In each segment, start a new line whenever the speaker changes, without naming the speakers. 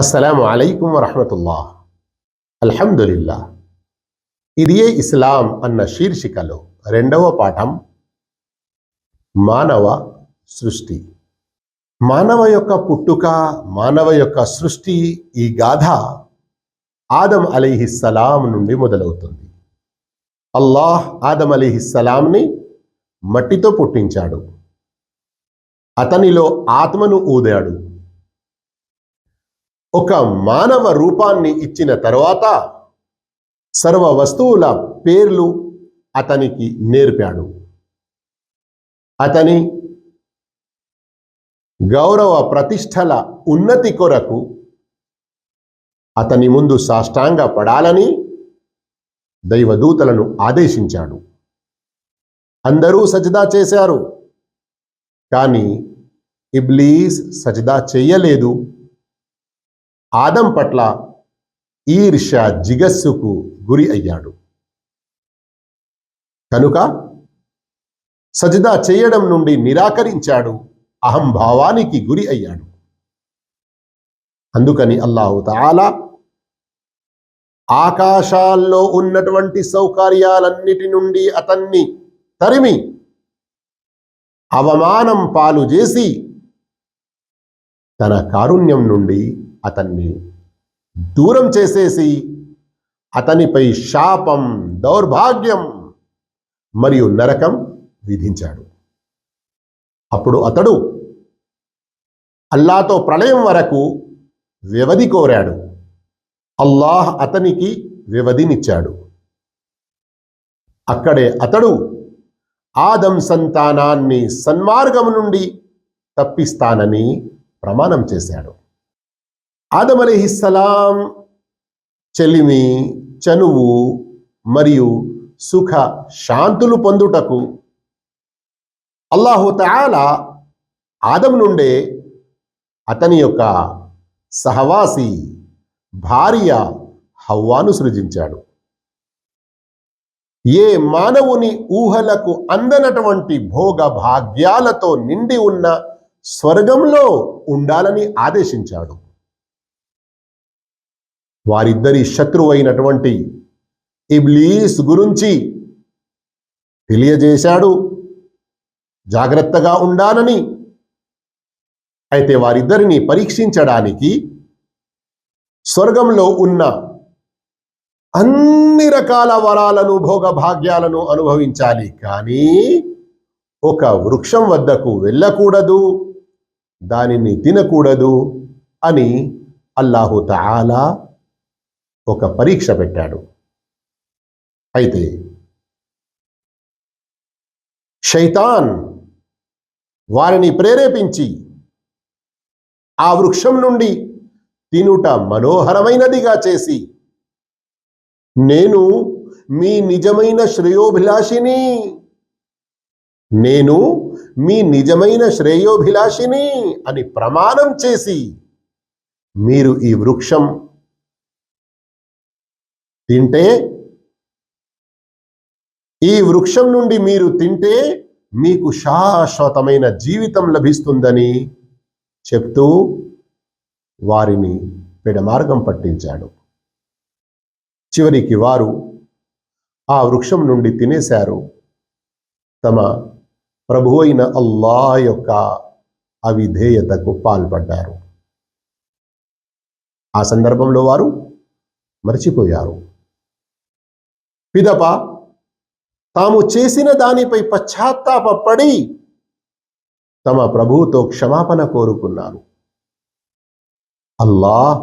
అస్సలం అలైకుం వరహమతుల్లా అల్హమ్దులిల్లా ఇదియే ఇస్లాం అన్న శీర్షికలో రెండవ పాఠం మానవ సృష్టి. మానవ యొక్క పుట్టుక మానవ యొక్క సృష్టి ఈ గాథ ఆదం అలీహిస్సలాం నుండి మొదలవుతుంది. అల్లాహ్ ఆదం అలీహిస్సలాంని మట్టితో పుట్టించాడు. అతనిలో ఆత్మను ఊదాడు. ఒక మానవ రూపాన్ని ఇచ్చిన తర్వాత సర్వ వస్తువుల పేర్లు అతనికి నేర్పాడు. అతని గౌరవ ప్రతిష్టల ఉన్నతి కొరకు అతని ముందు సాష్టాంగ పడాలని దైవదూతలను ఆదేశించాడు. అందరూ సజదా చేశారు. కానీ ఇబ్లీస్ సజదా చెయ్యలేదు ఆదం పట్ల ఈర్ష జిగస్సుకు గురి అయ్యాడు. కనుక సజదా చేయడం నుండి నిరాకరించాడు అహంభావానికి గురి అయ్యాడు. అందుకని అల్లాహు తాలా ఆకాశాల్లో ఉన్నటువంటి సౌకర్యాలన్నిటి నుండి అతన్ని తరిమి అవమానం పాలు చేసి తన కారుణ్యం నుండి అతన్ని దూరం చేసేసి అతనిపై శాపం దౌర్భాగ్యం మరియు నరకం విధించాడు. అప్పుడు అతడు అల్లాతో ప్రళయం వరకు వ్యవధి కోరాడు. అల్లాహ్ అతనికి వ్యవధినిచ్చాడు. అక్కడే అతడు ఆదం సంతానాన్ని సన్మార్గం నుండి తప్పిస్తానని ప్రమాణం చేశాడు. ఆదం అలీహిస్సలాం చెలిమి చనువు మరియు సుఖ శాంతులు పొందుటకు అల్లాహుతాల ఆదం నుండే అతని యొక్క సహవాసి భార్య హవ్వాను సృజించాడు. ఏ మానవుని ఊహలకు అందనటువంటి భోగ భాగ్యాలతో నిండి ఉన్న స్వర్గంలో ఉండాలని ఆదేశించాడు. వారిద్దరి శత్రువైనటువంటి ఇబ్లీస్ గురించి తెలియజేశాడు. జాగ్రత్తగా ఉండాలని. అయితే వారిద్దరిని పరీక్షించడానికి స్వర్గంలో ఉన్న అన్ని రకాల వరాలను భోగభాగ్యాలను అనుభవించాలి. కానీ ఒక వృక్షం వద్దకు వెళ్ళకూడదు. దానిని తినకూడదు అని అల్లాహు తాలా ఒక పరీక్ష పెట్టాడు. అయితే శైతాన్ వారిని ప్రేరేపించి ఆ వృక్షం నుండి తినుట మనోహరమైనదిగా చేసి నేను మీ నిజమైన శ్రేయోభిలాషిని నేను మీ నిజమైన శ్రేయోభిలాషిని అని ప్రమాణం చేసి మీరు ఈ వృక్షం తింటే ఈ వృక్షం నుండి మీరు తింటే మీకు శాశ్వతమైన జీవితం లభిస్తుందని చెప్తూ వారిని పెడమార్గం పట్టించాడు. చివరికి వారు ఆ వృక్షం నుండి తినేశారు. తమ ప్రభు అయిన అల్లా యొక్క అవిధేయతకు పాల్పడ్డారు. ఆ సందర్భంలో వారు మర్చిపోయారు. పిదప తాము చేసిన దానిపై పశ్చాత్తాపడి తమ ప్రభువుతో క్షమాపణ కోరుకున్నారు. అల్లా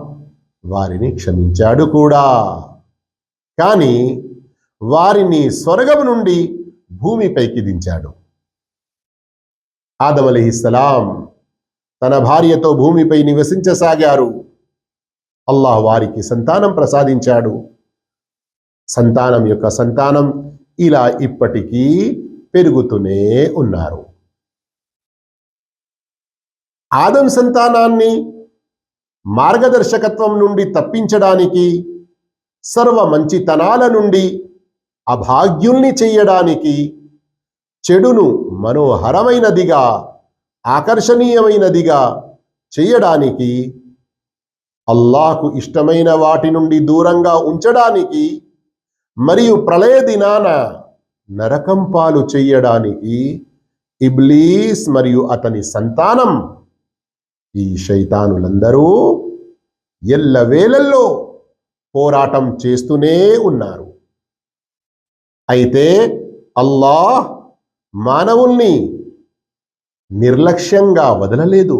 వారిని క్షమించాడు కూడా. కానీ వారిని స్వర్గం నుండి భూమిపైకి దించాడు. ఆదం తన భార్యతో భూమిపై నివసించసాగారు. అల్లాహ్ వారికి సంతానం ప్రసాదించాడు. సంతానం యొక్క సంతానం ఇలా ఇప్పటికీ పెరుగుతూనే ఉన్నారు. ఆదం సంతానాన్ని మార్గదర్శకత్వం నుండి తప్పించడానికి సర్వ మంచితనాల నుండి అభాగ్యుల్ని చేయడానికి చెడును మనోహరమైనదిగా ఆకర్షణీయమైనదిగా చేయడానికి అల్లాహకు ఇష్టమైన వాటి నుండి దూరంగా ఉంచడానికి మరియు ప్రళయ దినాన నరకం పాలు చెయ్యడానికి ఇబ్లీస్ మరియు అతని సంతానం ఈ శైతానులందరూ ఎల్లవేళల్లో పోరాటం చేస్తూనే ఉన్నారు. అయితే అల్లాహ్ మానవుల్ని నిర్లక్ష్యంగా వదలలేదు.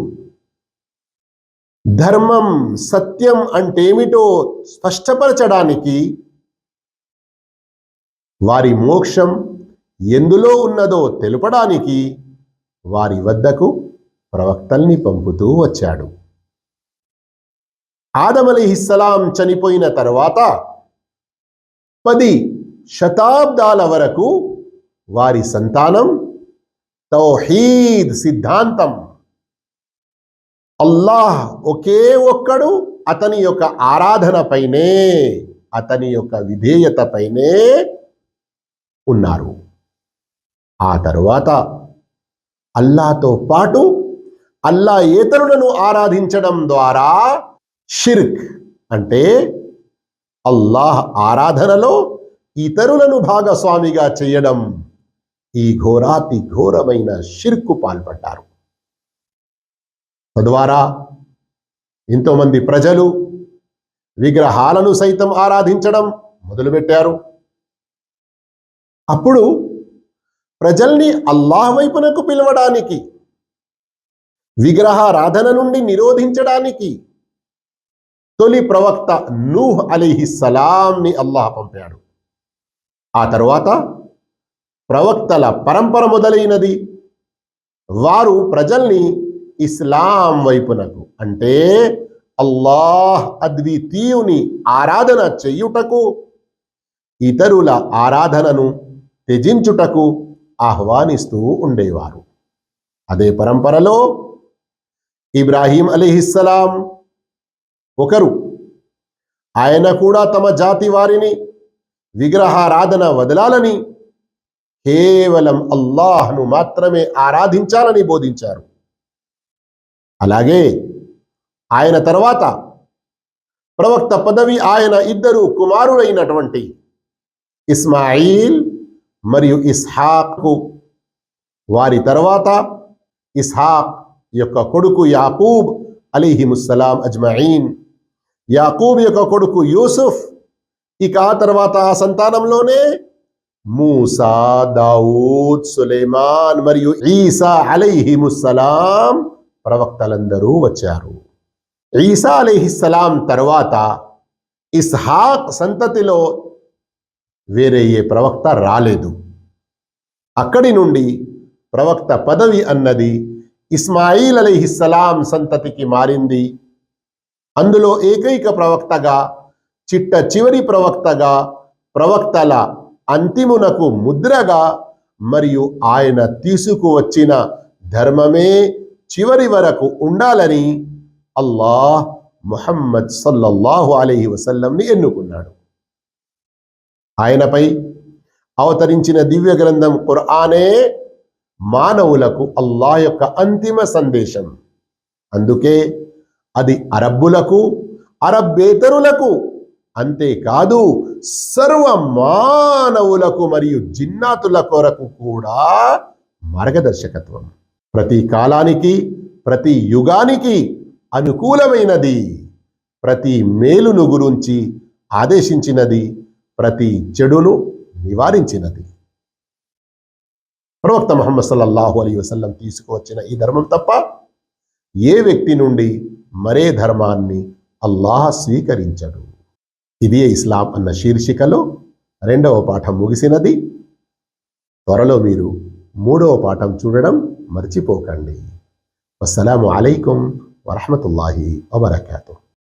ధర్మం సత్యం అంటేమిటో స్పష్టపరచడానికి వారి మోక్షం ఎందులో ఉన్నదో తెలుపడానికి వారి వద్దకు ప్రవక్తల్ని పంపుతూ వచ్చాడు. ఆదమలిహిస్సలాం చనిపోయిన తర్వాత పది శతాబ్దాల వరకు వారి సంతానం తౌహీద్ సిద్ధాంతం. అల్లాహ్ ఒకే ఒక్కడు అతని యొక్క ఆరాధన పైనే అతని యొక్క విధేయత పైనే ఉన్నారు. ఆ తరువాత అల్లాతో పాటు అల్లా ఏతరులను ఆరాధించడం ద్వారా షిర్క్ అంటే అల్లాహ్ ఆరాధనలో ఇతరులను భాగస్వామిగా చేయడం ఈ ఘోరాతి ఘోరమైన షిర్కు పాల్పడ్డారు. తద్వారా ఎంతోమంది ప్రజలు విగ్రహాలను సైతం ఆరాధించడం మొదలుపెట్టారు. అప్పుడు ప్రజల్ని అల్లాహ్ వైపునకు పిలవడానికి విగ్రహారాధన నుండి నిరోధించడానికి తొలి ప్రవక్త నూహ్ అలీహిస్సలాంని అల్లాహ్ పంపాడు. ఆ తరువాత ప్రవక్తల పరంపర మొదలైనది. వారు ప్రజల్ని ఇస్లాం వైపునకు అంటే అల్లాహ్ అద్వితీయుని ఆరాధన చెయ్యుటకు ఇతరుల ఆరాధనను త్యజించుటకు ఆహ్వానిస్తూ ఉండేవారు. అదే పరంపరలో ఇబ్రాహీం అలీహిస్సలాం ఒకరు. ఆయన కూడా తమ జాతి వారిని విగ్రహారాధన వదలాలని కేవలం అల్లాహ్ను మాత్రమే ఆరాధించాలని బోధించారు. అలాగే ఆయన తర్వాత ప్రవక్త పదవి ఆయన ఇద్దరు కుమారుడైనటువంటి ఇస్మాయిల్ మరియు ఇస్హాక్కు వారి తర్వాత ఇస్హాక్ యొక్క కొడుకు యాకూబ్ అలీహిముస్సలాం అజ్మాయిన్. యాకూబ్ యొక్క కొడుకు యూసుఫ్. ఇక ఆ తర్వాత ఆ సంతానంలోనే మూసా దావూద్ సులేమాన్ మరియు ఈసా అలీహిముస్సలాం ప్రవక్తలందరూ వచ్చారు. ఈసా అలీహిస్సలాం తర్వాత ఇస్హాక్ సంతతిలో వేరే ఏ ప్రవక్త రాలేదు. అక్కడి నుండి ప్రవక్త పదవి అన్నది ఇస్మాయిల్ అలీహిస్సలాం సంతతికి మారింది. అందులో ఏకైక ప్రవక్తగా చిట్ట చివరి ప్రవక్తగా ప్రవక్తల అంతిమునకు ముద్రగా మరియు ఆయన తీసుకువచ్చిన ధర్మమే చివరి వరకు ఉండాలని అల్లాహ్ ముహమ్మద్ సల్లల్లాహు అలైహి వసల్లంని ఎన్నుకున్నాడు. ఆయనపై అవతరించిన దివ్య గ్రంథం ఖుర్ఆనే మానవులకు అల్లా యొక్క అంతిమ సందేశం. అందుకే అది అరబ్బులకు అరబ్బేతరులకు అంతేకాదు సర్వ మానవులకు మరియు జిన్నాతుల కొరకు కూడా మార్గదర్శకత్వం. ప్రతి కాలానికి ప్రతి యుగానికి అనుకూలమైనది ప్రతి మేలును గురించి ఆదేశించినది ప్రతి చెడును నివారించినది. ప్రవక్త ముహమ్మద్ సల్లల్లాహు అలీ వసల్లం తీసుకువచ్చిన ఈ ధర్మం తప్ప ఏ వ్యక్తి నుండి మరే ధర్మాన్ని అల్లాహ్ స్వీకరించడు. ఇది ఇస్లాం అన్న శీర్షికలో రెండవ పాఠం ముగిసినది. త్వరలో మీరు మూడవ పాఠం చూడడం మర్చిపోకండి. అస్సలం అయికం వరహమతుల్లాహి వబర్కాతూ.